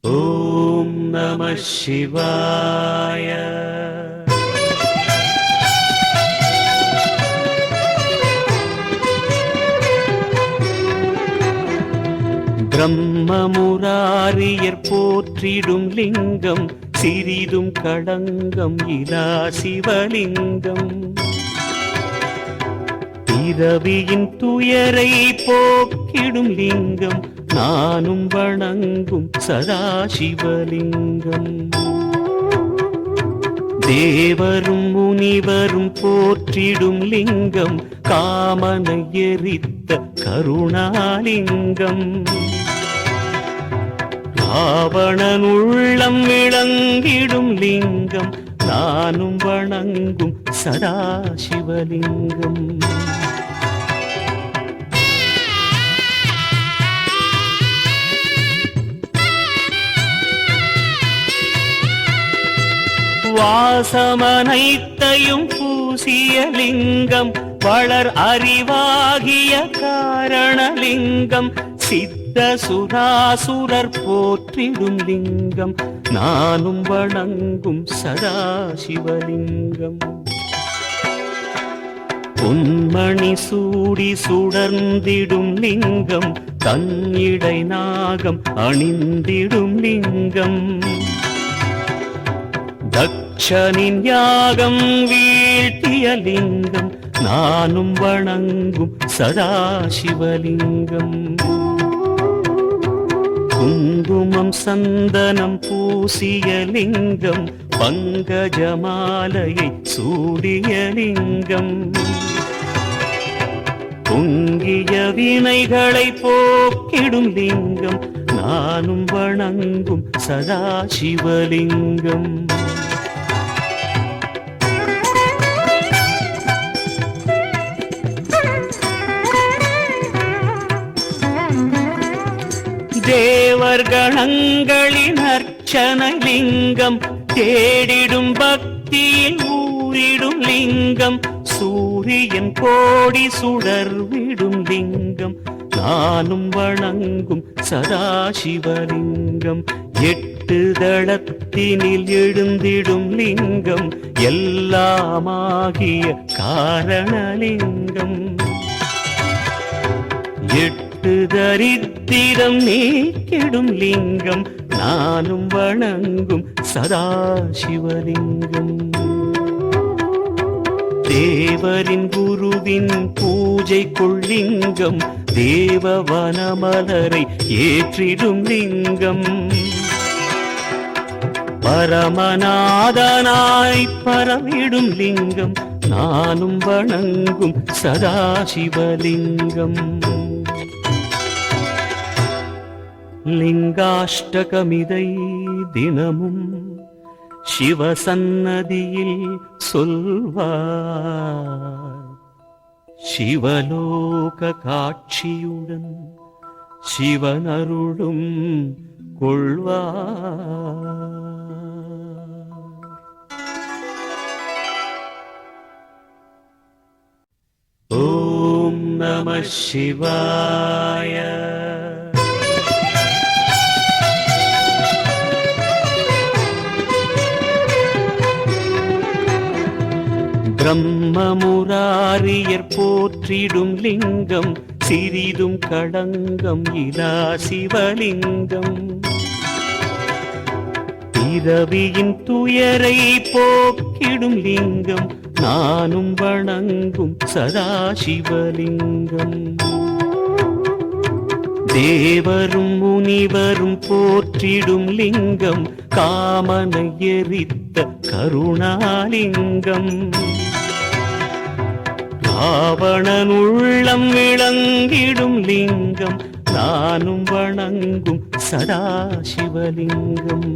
ஓம் நம சிவாய. பிரம்மமுராரியர் போற்றிடும் லிங்கம் சிறிதும் களங்கம் இலா சிவலிங்கம். பிறவியின் துயரை போக்கிடும் லிங்கம் நானும் வணங்கும் சதாசிவலிங்கம். தேவரும் முனிவரும் போற்றிடும் லிங்கம் காமனை எரித்த கருணாலிங்கம். ராவணன் உள்ளம் விளங்கிடும் லிங்கம் நானும் வணங்கும் சதாசிவலிங்கம். வாசமனைத்தையும் பூசிய லிங்கம் வளர் அறிவாகிய காரணலிங்கம் சித்த சுராசுரர் போற்றிடும் லிங்கம் நானும் வணங்கும் சதாசிவலிங்கம். பொன்மணி சூடி சுடர்ந்திடும் லிங்கம் தன்னிடை நாகம் அணிந்திடும் லிங்கம். அச்சனின் யாகம் வீழ்த்திய லிங்கம் நானும் வணங்கும் சதாசிவலிங்கம். குங்குமம் சந்தனம் பூசிய லிங்கம் பங்கஜமாலையை சூடிய லிங்கம். பொங்கிய வினைகளை போக்கிடும் லிங்கம் நானும் வணங்கும் சதாசிவலிங்கம். தேவர் அர்ச்சனலிங்கம் தேடிடும் பக்தியில் ஊரிடும் லிங்கம் சூரியன் கோடி சுடர்விடும் லிங்கம் நானும் வணங்கும் சதாசிவலிங்கம் எட்டு தளத்தினில் எழுந்திடும் லிங்கம் எல்லாமாகிய காரணலிங்கம். எட்டு தரித்திரம் நீக்கிடும் லிங்கம் நானும் வணங்கும் சதாசிவலிங்கம். தேவரின் குருவின் பூஜை கொள்ளிங்கம் தேவ வனமலரை ஏற்றிடும் லிங்கம். பரமநாதனாய் பரவிடும் லிங்கம் நானும் வணங்கும் சதாசிவலிங்கம். லிங்காஷ்டகமிதை தினமும் சிவசன்னதியில் சொல்வார். சிவலோக காட்சியுடன் சிவனருளும் கொள்வார். ஓம் நம சிவாய பிரம்ம முராரியர் போற்றிடும் லிங்கம் சிறிதும் கடங்கம் இலா சிவலிங்கம். பிறவியின் துயரை போக்கிடும் லிங்கம் நானும் வணங்கும் சதாசிவலிங்கம். தேவரும் முனிவரும் போற்றிடும் லிங்கம் காமனை எரித்த கருணாலிங்கம். ராவணன் உள்ளம் விளங்கிடும் லிங்கம் நானும் வணங்கும் சதாசிவலிங்கம்.